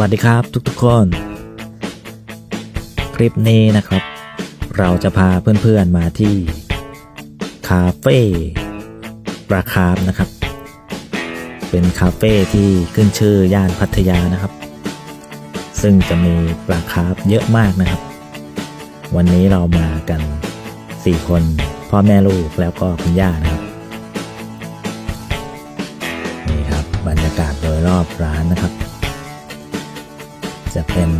วัสดีครับทุกๆคน คลิปนี้นะครับ เราจะพาเพื่อนๆมาที่คาเฟ่ปลาคาร์ฟนะครับ เป็นคาเฟ่ที่ขึ้นชื่อย่านพัทยานะครับ ซึ่งจะมีปลาคาร์ฟเยอะมากนะครับ วันนี้เรามากัน 4 คนพ่อแม่ลูกแล้วก็คุณย่านะครับนี่ครับบรรยากาศโดยรอบร้านนะครับ จะเป็น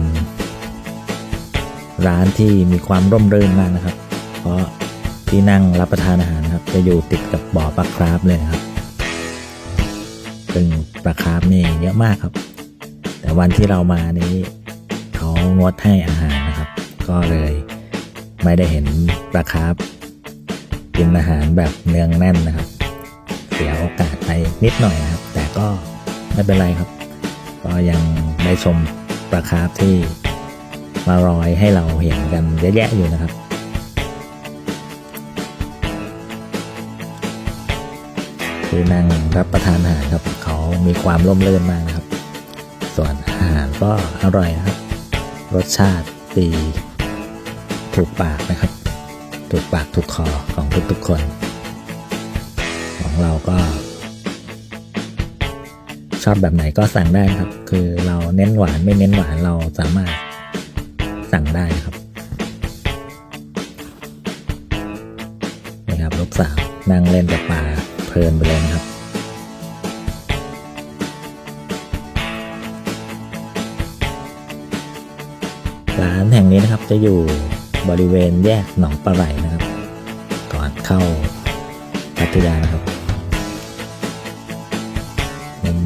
ร้านที่มีความร่มรื่นมากนะครับ เพราะที่นั่งรับประทานอาหารครับ จะอยู่ติดกับบ่อปลาคราฟเลยครับซึ่งปลาคราฟนี่เยอะมากครับ แต่วันที่เรามานี้เขางดให้อาหารนะครับ ก็เลยไม่ได้เห็นปลาคราฟกินอาหารแบบเนืองแน่นนะครับ เสียโอกาสไปนิดหน่อยนะครับ แต่ก็ไม่เป็นไรครับ ก็ยังได้ชม ปลาคาร์ฟที่มารอยให้เราเห็นกันเยอะแยะอยู่นะครับ คือนั่งรับประทานอาหารครับ เขามีความร่มรื่นมากนะครับ ส่วนอาหารก็อร่อยนะครับ รสชาติดีถูกปากนะครับ ถูกปากถูกคอของทุกๆคน ของเราก็ ชอบแบบไหนก็สั่งได้ครับ คือเราเน้นหวานไม่เน้นหวานเราสามารถสั่งได้ครับนี่ครับลูกสาวนั่งเล่นกับปลาเพลินไปเลยนะครับร้านแห่งนี้นะครับจะอยู่บริเวณแยกหนองปลาไหลนะครับ ก่อนเข้าพัทยานะครับ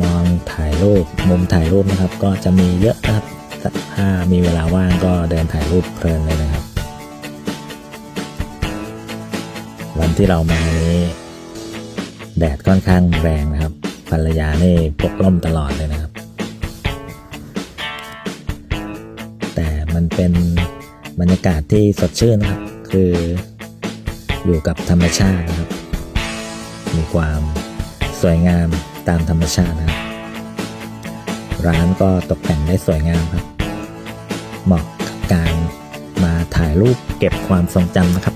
มองถ่ายรูปมุมถ่ายรูปนะครับ ก็จะมีเยอะนะครับถ้ามีเวลาว่างก็เดินถ่ายรูปเพลินเลยนะครับ วันที่เรามานี้ แดดค่อนข้างแรงนะครับภรรยานี่ปกล่มตลอดเลยนะครับ แต่มันเป็นบรรยากาศที่สดชื่นนะครับ คืออยู่กับธรรมชาตินะครับ มีความสวยงาม ตามธรรมชาตินะครับร้านก็ตกแต่งได้สวยงามครับ เหมาะกับการมาถ่ายรูปเก็บความทรงจำนะครับ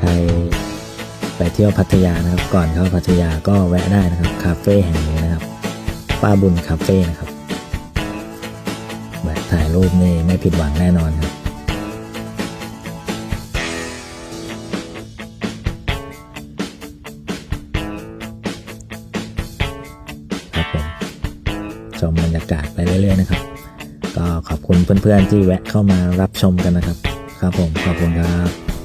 ใครไปเที่ยวพัทยานะครับ ก่อนเข้าพัทยาก็แวะได้นะครับคาเฟ่แห่งนี้นะครับ ป้าบุญคาเฟ่นะครับแวะถ่ายรูปนี่ไม่ผิดหวังแน่นอนครับครับ ชมบรรยากาศไปเรื่อยๆนะครับ ก็ขอบคุณเพื่อนๆที่แวะเข้ามารับชมกันนะครับ ครับผมขอบคุณครับ